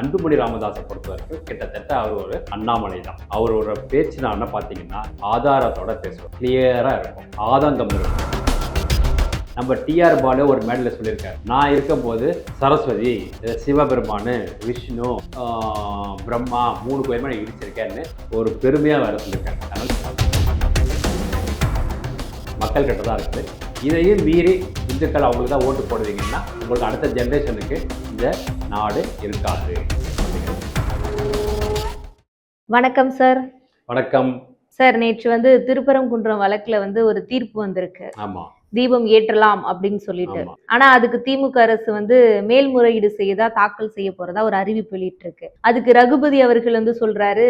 அன்புமணி ராமதாஸை பொறுத்த வரைக்கும் கிட்டத்தட்ட அவர் ஒரு அண்ணாமலை தான் அவரோட பேச்சுனால பார்த்தீங்கன்னா ஆதாரத்தோட பேசுவோம் கிளியராக இருக்கும். ஆதங்கம் இருக்கும். நம்ம டிஆர் பாலு ஒரு மேடலில் சொல்லியிருக்காரு. நான் இருக்கும்போது சரஸ்வதி சிவபெருமானு விஷ்ணு பிரம்மா மூணு கோயிலுமே நான் இடிச்சிருக்கேன்னு ஒரு பெருமையாக வேலை சொல்லியிருக்காரு மக்கள் கிட்ட தான் இருக்குது. இதையும் மீறி இந்துக்கள் அவங்களுக்கு தான் ஓட்டு போடுவீங்கன்னா உங்களுக்கு அடுத்த ஜென்ரேஷனுக்கு இந்த நாடு இருக்காது. வணக்கம் சார். வணக்கம். சார் நேற்று வந்து திருப்பரங்குன்றம் வழக்குல வந்து ஒரு தீர்ப்பு வந்திருக்கு. ஆமா. தீபம் ஏற்றலாம் அப்படின்னு சொல்லிட்டு. ஆனா அதுக்கு திமுக அரசு வந்து மேல்முறையீடு செய்யதா தாக்கல் செய்ய போறதா ஒரு அறிவிப்பு வெளியிட்டு இருக்கு அதுக்கு ரகுபதி அவர்கள் வந்து சொல்றாரு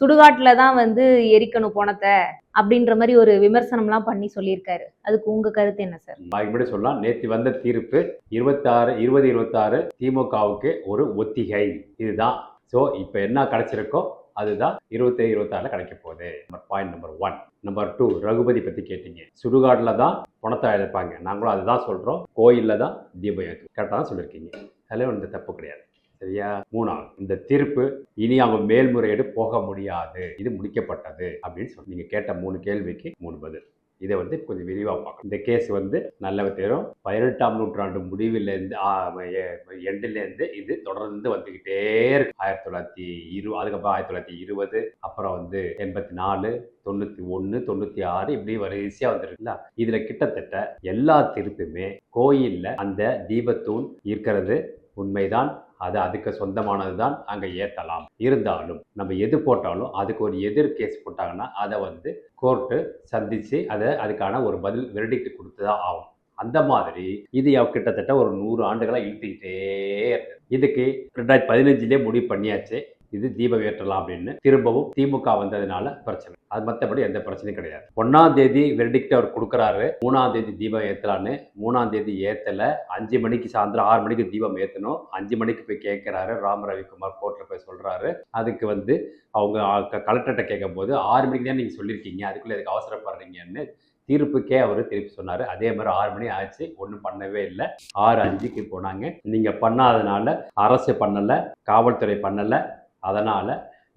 சுடுகாட்டுல தான் வந்து எரிக்கணும் போனத்தை அப்படின்ற மாதிரி ஒரு விமர்சனம்லாம் பண்ணி சொல்லியிருக்காரு. அதுக்கு உங்க கருத்து என்ன சார்? நான் இப்படி சொல்லலாம். நேற்று வந்த தீர்ப்பு இருபத்தாறு இருபது இருபத்தாறு திமுகவுக்கு ஒரு ஒத்திகை. இதுதான். ஸோ இப்போ என்ன கிடைச்சிருக்கோ அதுதான் இருபத்தி இருபத்தாறில் கிடைக்க போகுது. Number point number one number two Raghupathi பற்றி கேட்டீங்க. சுடுகாட்டில் தான் பணத்தை இழப்பாங்க. நாங்களும் அதுதான் சொல்கிறோம் கோயிலில் தான் தீபம் கரெக்டாக தான் சொல்லியிருக்கீங்க. அதில் வந்து தப்பு கிடையாது. சரியா? மூணாவது இந்த தீர்ப்பு இனி அவங்க மேல்முறையீடு போக முடியாது. இது முடிக்கப்பட்டது அப்படின்னு சொல்லி நீங்கள் கேட்ட மூணு கேள்விக்கு மூணு பதில். இதை வந்து கொஞ்சம் விரிவாக பார்க்கணும். இந்த கேஸ் வந்து நல்ல தெரியும் பதினெட்டாம் நூற்றாண்டு முடிவிலேருந்து எண்டுலேருந்து இது தொடர்ந்து வந்துக்கிட்டே இருக்கு. ஆயிரத்தி தொள்ளாயிரத்தி இரு அதுக்கப்புறம் ஆயிரத்தி தொள்ளாயிரத்தி இருபது அப்புறம் வந்து எண்பத்தி நாலு தொண்ணூற்றி ஒன்று தொண்ணூற்றி ஆறு இப்படி வரிசையாக வந்துருக்குல்ல. இதில் கிட்டத்தட்ட எல்லா திருப்புமே கோயிலில் அந்த தீபத்தூண் இருக்கிறது உண்மைதான். அது அதுக்கு சொந்தமானது தான் அங்கே ஏற்றலாம் இருந்தாலும் நம்ம எது போட்டாலும் அதுக்கு ஒரு எதிர் கேஸ் போட்டாங்கன்னா அதை வந்து கோர்ட்டு சந்தித்து அதை அதுக்கான ஒரு பதில் வெர்டிக்ட் கொடுத்து தான் ஆகும் அந்த மாதிரி இது கிட்டத்தட்ட ஒரு நூறு ஆண்டுகளாக இழுத்துக்கிட்டே இருந்தது இதுக்கு ரெண்டாயிரத்தி பதினஞ்சுலேயே முடிவு பண்ணியாச்சு. இது தீபம் ஏற்றலாம் அப்படின்னு திரும்பவும் திமுக வந்ததுனால பிரச்சனை. அது மற்றபடி எந்த பிரச்சனையும் கிடையாது. ஒன்னாம் தேதி வெர்டிக்ட் அவர் கொடுக்குறாரு. மூணாம் தேதி தீபம் ஏற்றலான்னு மூணாம் தேதி ஏற்றலை அஞ்சு மணிக்கு சாயந்தரம் ஆறு மணிக்கு தீபம் ஏற்றணும் அஞ்சு மணிக்கு போய் கேட்குறாரு ராம ரவிக்குமார் கோர்ட்டில் போய் சொல்கிறாரு அதுக்கு வந்து அவங்க கலெக்டர்கிட்ட கேட்கும்போது ஆறு மணிக்கு தான் நீங்கள் சொல்லியிருக்கீங்க அதுக்குள்ளே எதுக்கு அவசரப்படுறீங்கன்னு தீர்ப்புக்கே அவர் திருப்பி சொன்னார். அதே மாதிரி ஆறு மணி ஆச்சு. ஒன்றும் பண்ணவே இல்லை. ஆறு அஞ்சுக்கு போனாங்க. நீங்கள் பண்ணாதனால அரசு பண்ணலை. காவல்துறை பண்ணலை. அதனால்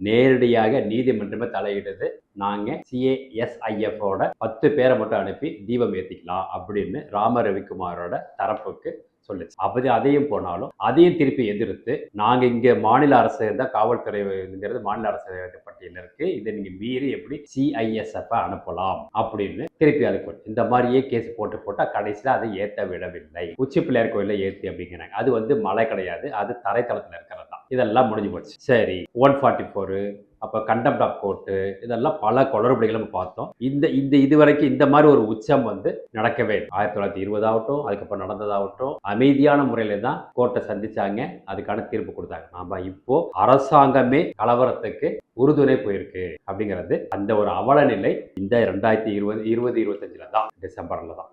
நேரடியாக நீதிமன்றமே தலையிடுது. நாங்கள் சிஏஎஸ்ஐஎஃபோட பத்து பேரை மட்டும் அனுப்பி தீபம் ஏற்றிக்கலாம் அப்படின்னு ராம ரவிக்குமாரோட தரப்புக்கு சொல்லுச்சு. அப்படி அதையும் போனாலும் அதையும் திருப்பி எதிர்த்து நாங்கள் இங்கே மாநில அரசு இருந்தால் காவல்துறைங்கிறது மாநில அரசு பட்டியலில் இருக்கு. இதை நீங்கள் மீறி எப்படி சிஐஎஸ்எஃப் அனுப்பலாம் அப்படின்னு திருப்பி அது வந்து இந்த மாதிரியே கேஸ் போட்டு போட்டால் கடைசியில் அதை ஏற்ற விடவில்லை. உச்சி பிள்ளையார் கோயிலில் ஏற்றி அப்படிங்கிறாங்க. அது வந்து மலை கிடையாது. அது தரைத்தளத்தில் இருக்கிறது தான். இதெல்லாம் முடிஞ்சு போச்சு. சரி ஒன் ஃபார்ட்டி ஃபோரு அப்போ கண்டெம்ட் ஆஃப் கோர்ட்டு இதெல்லாம் பல குளறுபடிகளை நம்ம பார்த்தோம். இந்த இந்த இது வரைக்கும் இந்த மாதிரி ஒரு உச்சம் வந்து நடக்கவே ஆயிரத்தி தொள்ளாயிரத்தி இருபதாகட்டும் அதுக்கப்புறம் நடந்ததாகட்டும் அமைதியான முறையில் தான் கோர்ட்டை சந்திச்சாங்க. அதுக்கான தீர்ப்பு கொடுத்தாங்க. நாம இப்போ அரசாங்கமே கலவரத்துக்கு உறுதுணை போயிருக்கு அப்படிங்கிறது அந்த ஒரு அவல நிலை இந்த ரெண்டாயிரத்தி இருபது இருபது இருபத்தஞ்சில் தான் டிசம்பரில் தான்.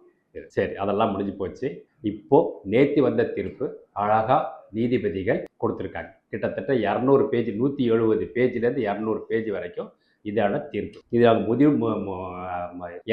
சரி அதெல்லாம் முடிஞ்சு போச்சு. இப்போ நேற்று வந்த தீர்ப்பு அழகாக நீதிபதிகள் கொடுத்துருக்காங்க. கிட்டத்தட்ட இரநூறு பேஜ் நூற்றி எழுபது பேஜ்லேருந்து இரநூறு பேஜ் வரைக்கும் இதான தீர்ப்பு. இது அவங்க முடிவு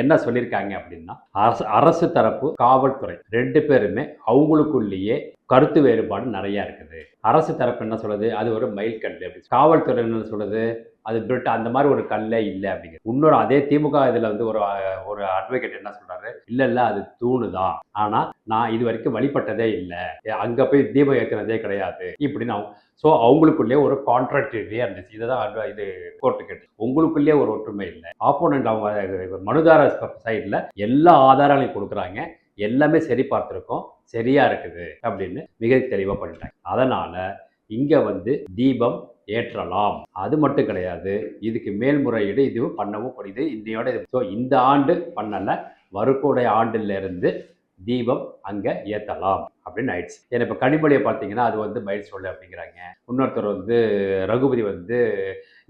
என்ன சொல்லியிருக்காங்க அப்படின்னா அரசு அரசு தரப்பு காவல்துறை ரெண்டு பேருமே அவங்களுக்குள்ளேயே கருத்து வேறுபாடு நிறையா இருக்குது. அரசு தரப்பு என்ன சொல்லுது? அது ஒரு மைல் கண்டு அப்படி காவல்துறை என்ன சொல்லுது? அது பிரிட்ட அந்த மாதிரி ஒரு கல்லே இல்லை அப்படிங்கிற. இன்னொரு அதே திமுக இதில் வந்து ஒரு ஒரு அட்வொகேட் என்ன சொல்றாரு? இல்லை இல்லை அது தூணு தான். ஆனால் நான் இது வரைக்கும் வழிபட்டதே இல்லை. அங்கே போய் தீபம் ஏற்றினதே கிடையாது. இப்படின்னு ஸோ அவங்களுக்குள்ளே ஒரு கான்ட்ராக்டரியாக இருந்துச்சு. இதை தான் adv- இது கோர்ட்டு கேட்டு. உங்களுக்குள்ளே ஒரு ஒற்றுமை இல்லை. ஆப்போனண்ட் அவங்க மனுதார சைடில் எல்லா ஆதாரங்களையும் கொடுக்குறாங்க. எல்லாமே சரி பார்த்துருக்கோம். சரியா இருக்குது அப்படின்னு மிக தெளிவாக பண்ணிட்டாங்க. அதனால இங்கே வந்து தீபம் ஏற்றலாம். அது மட்டும் கிடையாது. இதுக்கு மேல்முறையீடு இதுவும் பண்ணவும் முடியுது. இன்னையோட ஸோ இந்த ஆண்டு பண்ணலை. வரக்கூடிய ஆண்டிலிருந்து தீபம் அங்கே ஏற்றலாம் அப்படின்னு ஆயிடுச்சு. ஏன்னா இப்போ கனிமொழியை பார்த்தீங்கன்னா அது வந்து பயிர் சொல்லு அப்படிங்கிறாங்க. இன்னொருத்தர் வந்து ரகுபதி வந்து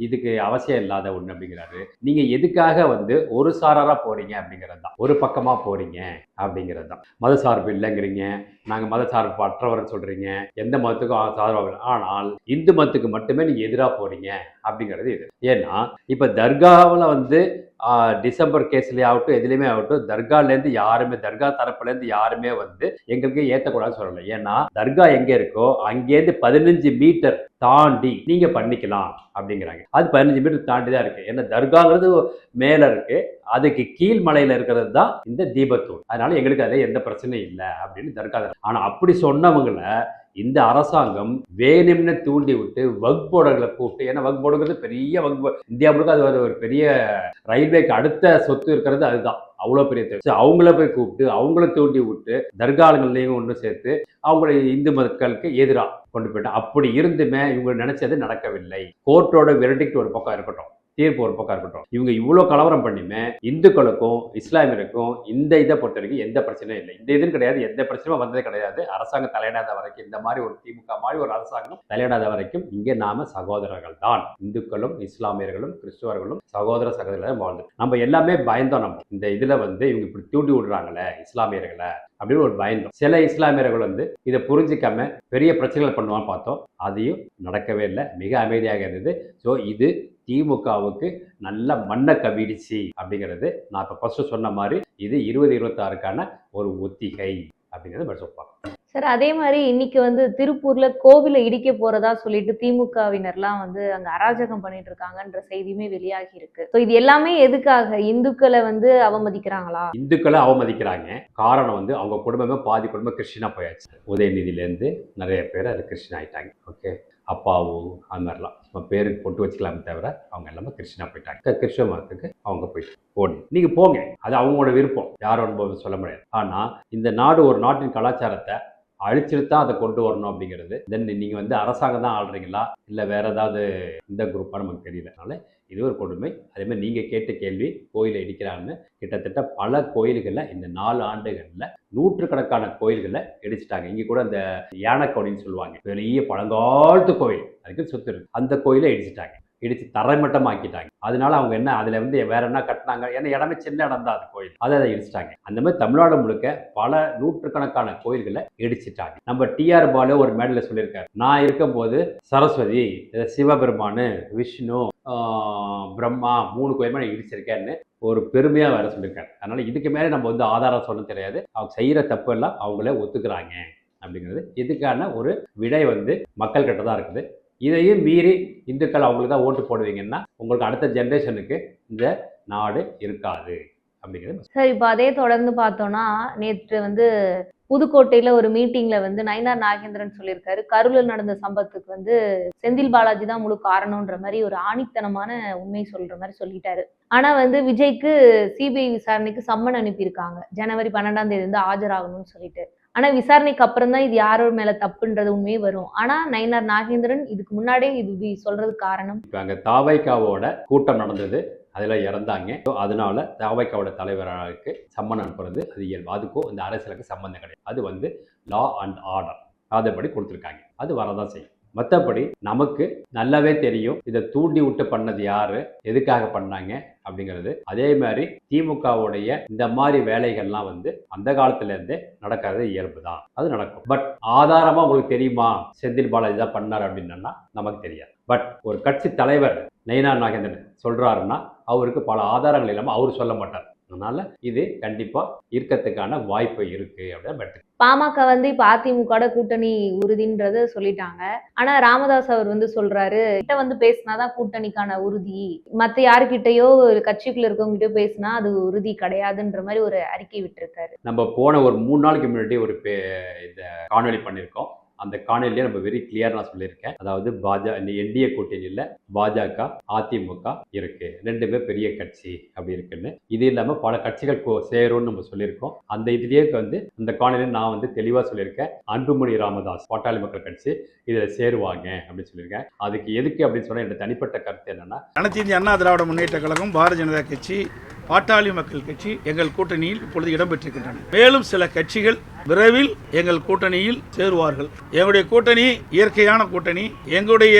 இதுக்கு அவசியம் இல்லாத ஒன்று அப்படிங்கிறாரு. நீங்கள் எதுக்காக வந்து ஒரு சாராராக போகிறீங்க அப்படிங்கிறது தான் ஒரு பக்கமாக போகிறீங்க அப்படிங்கிறது தான் மத சார்பு இல்லைங்கிறீங்க. நாங்கள் மத சார்பு அற்றவர் சொல்கிறீங்க எந்த மதத்துக்கும் சார்பாக இல்லை ஆனால் இந்து மதத்துக்கு மட்டுமே நீங்கள் எதிராக போகிறீங்க அப்படிங்கிறது இது. ஏன்னா இப்போ தர்காவில் வந்து டிசம்பர் கேஸ்லயே ஆகட்டும் எதுலேயுமே ஆகட்டும் தர்காலேருந்து யாருமே தர்கா தரப்புலேருந்து யாருமே வந்து எங்களுக்கு ஏற்றக்கூடாதுன்னு சொல்லலை. ஏன்னா தர்கா எங்கே இருக்கோ அங்கேருந்து பதினஞ்சு மீட்டர் தாண்டி நீங்கள் பண்ணிக்கலாம் அப்படிங்கிறாங்க. அது பதினஞ்சு மீட்டர் தாண்டி தான் இருக்குது ஏன்னா தர்காங்கிறது மேலே இருக்குது அதுக்கு கீழ் மலையில் இருக்கிறது தான் இந்த தீபத்தூர் அதனால எங்களுக்கு அதில் எந்த பிரச்சனையும் இல்லை அப்படின்னு தர்கா ஆனால் அப்படி சொன்னவங்கள இந்த அரசாங்கம் வேணும்னு தூண்டி விட்டு வக் கூப்பிட்டு ஏன்னா வக் பெரிய வக் இந்தியா முழுக்க அது ஒரு- பெரிய ரயில்வேக்கு அடுத்த சொத்து இருக்கிறது அதுதான். அவ்வளோ பெரிய தேவை அவங்கள போய் கூப்பிட்டு அவங்கள தூண்டி விட்டு தர்காலங்கள்லையும் ஒன்று சேர்த்து அவங்கள இந்து மக்களுக்கு எதிராக கொண்டு போயிட்டு. அப்படி இருந்துமே இவங்க நினைச்சது நடக்கவில்லை. கோர்ட்டோட வெரடிக்ட் ஒரு பக்கம் இருக்கட்டும். தீர்ப்பு ஒரு பக்கம் இருக்கட்டும். இவங்க இவ்வளோ கலவரம் பண்ணியுமே இந்துக்களுக்கும் இஸ்லாமியருக்கும் இந்த இதை பொறுத்த வரைக்கும் எந்த பிரச்சனையும் இல்லை. இந்த இதுன்னு கிடையாது. எந்த பிரச்சனையும் வந்ததே கிடையாது. அரசாங்கம் தலையிடாத வரைக்கும் இந்த மாதிரி ஒரு திமுக மாதிரி ஒரு அரசாங்கம் தலையிடாத வரைக்கும் இங்கே நாம சகோதரர்கள் தான் இந்துக்களும் இஸ்லாமியர்களும் கிறிஸ்துவர்களும் சகோதர சகோதரர்கள் வாழ்ந்து நம்ம எல்லாமே பயந்தோம் நம்ம. இந்த இதில் வந்து இவங்க இப்படி தூண்டி விடுறாங்களே இஸ்லாமியர்களை அப்படின்னு ஒரு பயந்தோம். சில இஸ்லாமியர்கள் வந்து இதை புரிஞ்சிக்காம பெரிய பிரச்சனைகள் பண்ணுவான்னு பார்த்தோம். அதையும் நடக்கவே இல்லை. மிக அமைதியாக இருந்தது. ஸோ இது திமுகவுக்கு நல்ல மண்ணை கவிடிச்சு அப்படிங்கிறது நான் இப்போ ஃபர்ஸ்ட் சொன்ன மாதிரி இது இருபது இருபத்தாறுக்கான ஒரு ஒத்திகை அப்படிங்கிறத நம்ம சொல்லுவாங்க சார் அதே மாதிரி இன்னைக்கு வந்து திருப்பூர்ல கோவிலை இடிக்க போறதா சொல்லிட்டு திமுகவினர்லாம் வந்து அங்க அராஜகம் பண்ணிட்டு இருக்காங்கன்ற செய்தியுமே வெளியாகி இருக்கு. ஸோ இது எல்லாமே எதுக்காக? இந்துக்களை வந்து அவமதிக்கிறாங்களா? இந்துக்களை அவமதிக்கிறாங்க. காரணம் வந்து அவங்க குடும்பமே பாதி குடும்பம் கிறிஸ்டினா போயாச்சு. உதயநிதியிலேருந்து நிறைய பேர் அது கிறிஸ்டின் ஆயிட்டாங்க. ஓகே அப்பாவும் அது மாதிரிலாம். நம்ம பேருக்கு போட்டு வச்சுக்கலாமே தவிர அவங்க எல்லாமே கிறிஸ்டினா போயிட்டாங்க. கிறிஸ்தவ மதத்துக்கு அவங்க போயிட்டு போடு நீங்கள் போங்க. அது அவங்களோட விருப்பம். யாரும் சொல்ல முடியாது. ஆனால் இந்த நாடு ஒரு நாட்டின் கலாச்சாரத்தை அழிச்சிட்டு தான் அதை கொண்டு வரணும் அப்படிங்கிறது. தென் நீங்கள் வந்து அரசாங்கம் தான் ஆள்றீங்களா? இல்லை வேற ஏதாவது இந்த குரூப்பாக நமக்கு தெரியல. அதனால இது ஒரு கொடுமை. அதே மாதிரி நீங்கள் கேட்ட கேள்வி கோயிலை இடிக்கிறான்னு கிட்டத்தட்ட பல கோயில்களில் இந்த நாலு ஆண்டுகளில் நூற்றுக்கணக்கான கோயில்களை இடிச்சிட்டாங்க. இங்கே கூட அந்த யானைக்கோடின்னு சொல்லுவாங்க. பெரிய பழங்காலத்து கோயில். அதுக்கு சொத்து அந்த கோயிலை இடிச்சிட்டாங்க. இடித்து தரைமட்டமாக்கிட்டாங்க. அதனால அவங்க என்ன அதில் வந்து வேற என்ன கட்டினாங்க? ஏன்னா இடமே சின்ன இடம் தான் அது கோயில். அதை அதை இடிச்சிட்டாங்க. அந்த மாதிரி தமிழ்நாடு முழுக்க பல நூற்றுக்கணக்கான கோயில்களை இடிச்சிட்டாங்க. நம்ம டிஆர் பாலு ஒரு மேடல சொல்லியிருக்காரு. நான் இருக்கும்போது சரஸ்வதி சிவபெருமானு விஷ்ணு பிரம்மா மூணு கோயிலுமே நான் இடிச்சிருக்கேன்னு ஒரு பெருமையாக வேற சொல்லியிருக்காரு. அதனால இதுக்கு மேலே நம்ம வந்து ஆதாரம் சொல்ல தெரியாது. அவங்க செய்கிற தப்பு எல்லாம் அவங்களே ஒத்துக்கிறாங்க அப்படிங்கிறது. இதுக்கான ஒரு விடை வந்து மக்கள்கிட்ட தான் இருக்குது. இதையும் மீறி இந்துக்கள் அவங்களுக்கு தான் ஓட்டு போடுவீங்கன்னா உங்களுக்கு அடுத்த ஜென்ரேஷனுக்கு இந்த நாடு இருக்காது. அப்படிங்கிறது சார் இப்போ அதே தொடர்ந்து பார்த்தோம்னா நேற்று வந்து புதுக்கோட்டையில ஒரு மீட்டிங்ல வந்து நயனார் நாகேந்திரன் சொல்லியிருக்காரு. கரூரில் நடந்த சம்பவத்துக்கு வந்து செந்தில் பாலாஜி தான் முழு காரணம்ன்ற மாதிரி ஒரு ஆணித்தனமான உண்மை சொல்ற மாதிரி சொல்லிட்டாரு. ஆனா வந்து விஜய்க்கு சிபிஐ விசாரணைக்கு சம்மன் அனுப்பியிருக்காங்க. ஜனவரி பன்னெண்டாம் தேதி வந்து ஆஜராகணும்னு சொல்லிட்டு. ஆனா விசாரணைக்கு அப்புறம் தான் இது யாரோட மேல தப்புன்றது உண்மையே வரும். ஆனா நயினார் நாகேந்திரன் இதுக்கு முன்னாடியே இது இப்படி சொல்றதுக்கு காரணம். இப்போ அங்கே தாவைக்காவோட கூட்டம் நடந்தது. அதில் இறந்தாங்க. ஸோ அதனால தாவைக்காவோட தலைவர்களுக்கு சம்மன் அனுப்புறது அது இயல்பு. அதுக்கும் இந்த அரசியலுக்கு சம்மந்தம் கிடையாது. அது வந்து லா அண்ட் ஆர்டர் அதன்படி கொடுத்துருக்காங்க. அது வரதான் செய்யும். மற்றபடி நமக்கு நல்லாவே தெரியும். இதை தூண்டி விட்டு பண்ணது யாரு? எதுக்காக பண்ணாங்க? அப்படிங்கிறது. அதே மாதிரி திமுகவுடைய இந்த மாதிரி வேலைகள்லாம் வந்து அந்த காலத்துல இருந்தே நடக்கிறது இயல்பு தான். அது நடக்கும். பட் ஆதாரமா உங்களுக்கு தெரியுமா? செந்தில் பாலாஜி தான் பண்ணார் அப்படின்னா நமக்கு தெரியாது. பட் ஒரு கட்சி தலைவர் நயினா நாகேந்திரன் சொல்றாருன்னா அவருக்கு பல ஆதாரங்கள் இல்லாமல் அவர் சொல்ல மாட்டார். அதனால இது கண்டிப்பா இருக்கறதுக்கான வாய்ப்பு இருக்கு அப்படின்னு. பாமக வந்து இப்ப அதிமுக கூட்டணி உறுதின்றத சொல்லிட்டாங்க. ஆனா ராமதாஸ் அவர் வந்து சொல்றாரு கிட்ட வந்து பேசினாதான் கூட்டணிக்கான உறுதி. மத்த யாருக்கிட்டயோ ஒரு கட்சிக்குள்ள இருக்கவங்ககிட்டயோ பேசினா அது உறுதி கிடையாதுன்ற மாதிரி ஒரு அறிக்கை விட்டிருக்காரு. நம்ம போன ஒரு மூணு நாளைக்கு முன்னாடி ஒரு இந்த காணொளி பண்ணியிருக்கோம். அந்த காணொலியை நம்ம வெரி கிளியர் நான் சொல்லியிருக்கேன். அதாவது பாஜக இந்த என்டிஏ கூட்டணியில் பாஜக அதிமுக இருக்கு. ரெண்டுமே பெரிய கட்சி அப்படி இருக்குன்னு. இது இல்லாமல் பல கட்சிகள் கோ- சேரும்னு நம்ம சொல்லியிருக்கோம். அந்த இதுலேயே வந்து அந்த காணொலியில் நான் வந்து தெளிவாக சொல்லியிருக்கேன். அன்புமணி ராமதாஸ் பாட்டாளி மக்கள் கட்சி இதில் சேருவாங்க அப்படின்னு சொல்லியிருக்கேன். அதுக்கு எதுக்கு அப்படின்னு சொன்னால் என்னோட தனிப்பட்ட கருத்து என்னன்னா அனைத்து அண்ணா திராவிட முன்னேற்ற கழகம் பாரதிய ஜனதா கட்சி பாட்டாளி மக்கள் கட்சி எங்கள் கூட்டணியில் இப்பொழுது இடம்பெற்றிருக்கின்றன. மேலும் சில கட்சிகள் விரைவில் எங்கள் கூட்டணியில் சேருவார்கள். எங்களுடைய கூட்டணி இயற்கையான கூட்டணி. எங்களுடைய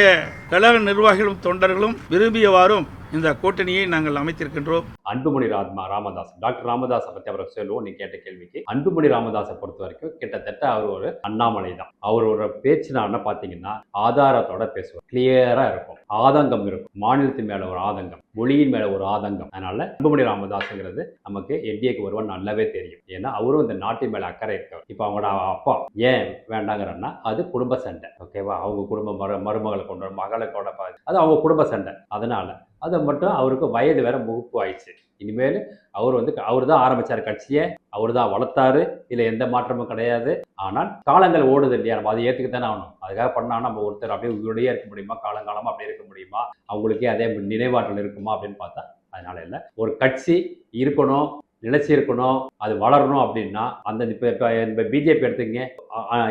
கழக நிர்வாகிகளும் தொண்டர்களும் விரும்பியவாறும் இந்த கூட்டணியை நாங்கள் அமைத்திருக்கின்றோம். அன்புமணி ராத்மா ராமதாஸ் டாக்டர் ராமதாஸை பற்றி அவரை சொல்லுவோம். நீ கேட்ட கேள்விக்கு அன்புமணி ராமதாஸை பொறுத்த வரைக்கும் கிட்டத்தட்ட அவர் ஒரு அண்ணாமலை தான். அவரோட பேச்சுனால பார்த்தீங்கன்னா ஆதாரத்தோட பேசுவார். கிளியராக இருக்கும். ஆதங்கம் இருக்கும். மாநிலத்தின் மேலே ஒரு ஆதங்கம் மொழியின் மேலே ஒரு ஆதங்கம். அதனால அன்புமணி ராமதாஸ்ங்கிறது நமக்கு என்டிஏக்கு ஒருவன் நல்லாவே தெரியும். ஏன்னா அவரும் இந்த நாட்டின் மேலே அக்கறை இருக்கவர் இப்போ அவங்களோட அப்பா ஏன் வேண்டாங்கிறன்னா அது குடும்ப சண்டை. ஓகேவா அவங்க குடும்ப மரு மருமகளை கொண்டு வரும் மகளை கொண்ட பா- அது அவங்க குடும்ப சண்டை. அதனால் அதை மட்டும் அவருக்கு வயது வேற முகுப்பு ஆயிடுச்சு. இனிமேல் அவர் வந்து அவர் தான் ஆரம்பிச்சார் கட்சியை. அவர் தான் வளர்த்தாரு. இதில் எந்த மாற்றமும் கிடையாது. ஆனால் காலங்கள் ஓடுது இல்லையா? நம்ம அதை ஏற்றுக்கு தானே ஆகணும். அதுக்காக பண்ணால் நம்ம ஒருத்தர் அப்படியே உயிரோடையே இருக்க முடியுமா? காலங்காலமாக அப்படியே இருக்க முடியுமா? அவங்களுக்கே அதே நினைவாற்றல் இருக்குமா அப்படின்னு பார்த்தா அதனால இல்லை. ஒரு கட்சி இருக்கணும். நிலச்சிருக்கணும் அது வளரணும் அப்படின்னா அந்த இப்போ இப்போ பிஜேபி எடுத்துங்க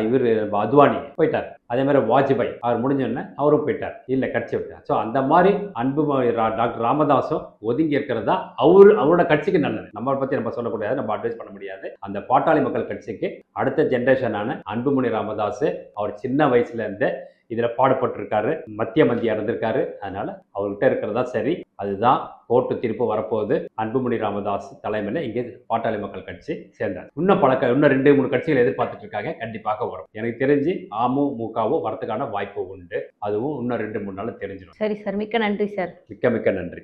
இவர் அத்வானி போயிட்டார். அதே மாதிரி வாஜ்பாய் அவர் முடிஞ்சோடனே அவரும் போயிட்டார். இல்லை கட்சி விட்டார். ஸோ அந்த மாதிரி அன்பு டாக்டர் ராமதாஸும் ஒதுங்கி இருக்கிறது தான் அவர் அவரோட கட்சிக்கு நல்லது. நம்ம பற்றி நம்ம சொல்லக்கூடாது நம்ம அட்வைஸ் பண்ண முடியாது. அந்த பாட்டாளி மக்கள் கட்சிக்கு அடுத்த ஜென்ரேஷனான அன்புமணி ராமதாஸ் அவர் சின்ன வயசுலேருந்தே இதில் பாடுபட்டிருக்காரு மத்திய மந்தியா இருந்திருக்காரு. அதனால அவர்கிட்ட இருக்கிறதா சரி. அதுதான் கோர்ட்டு தீர்ப்பு வரப்போகுது. அன்புமணி ராமதாஸ் தலைமையில் இங்கே பாட்டாளி மக்கள் கட்சி சேர்ந்தார். இன்னும் பல இன்னும் ரெண்டு மூணு கட்சிகள் எதிர்பார்த்துட்டு இருக்காங்க. கண்டிப்பாக வரும். எனக்கு தெரிஞ்சு அமமுகவும் வரதுக்கான வாய்ப்பு உண்டு. அதுவும் இன்னும் ரெண்டு மூணு நாள் தெரிஞ்சிடும். சரி சார் மிக்க நன்றி சார். மிக்க மிக்க நன்றி.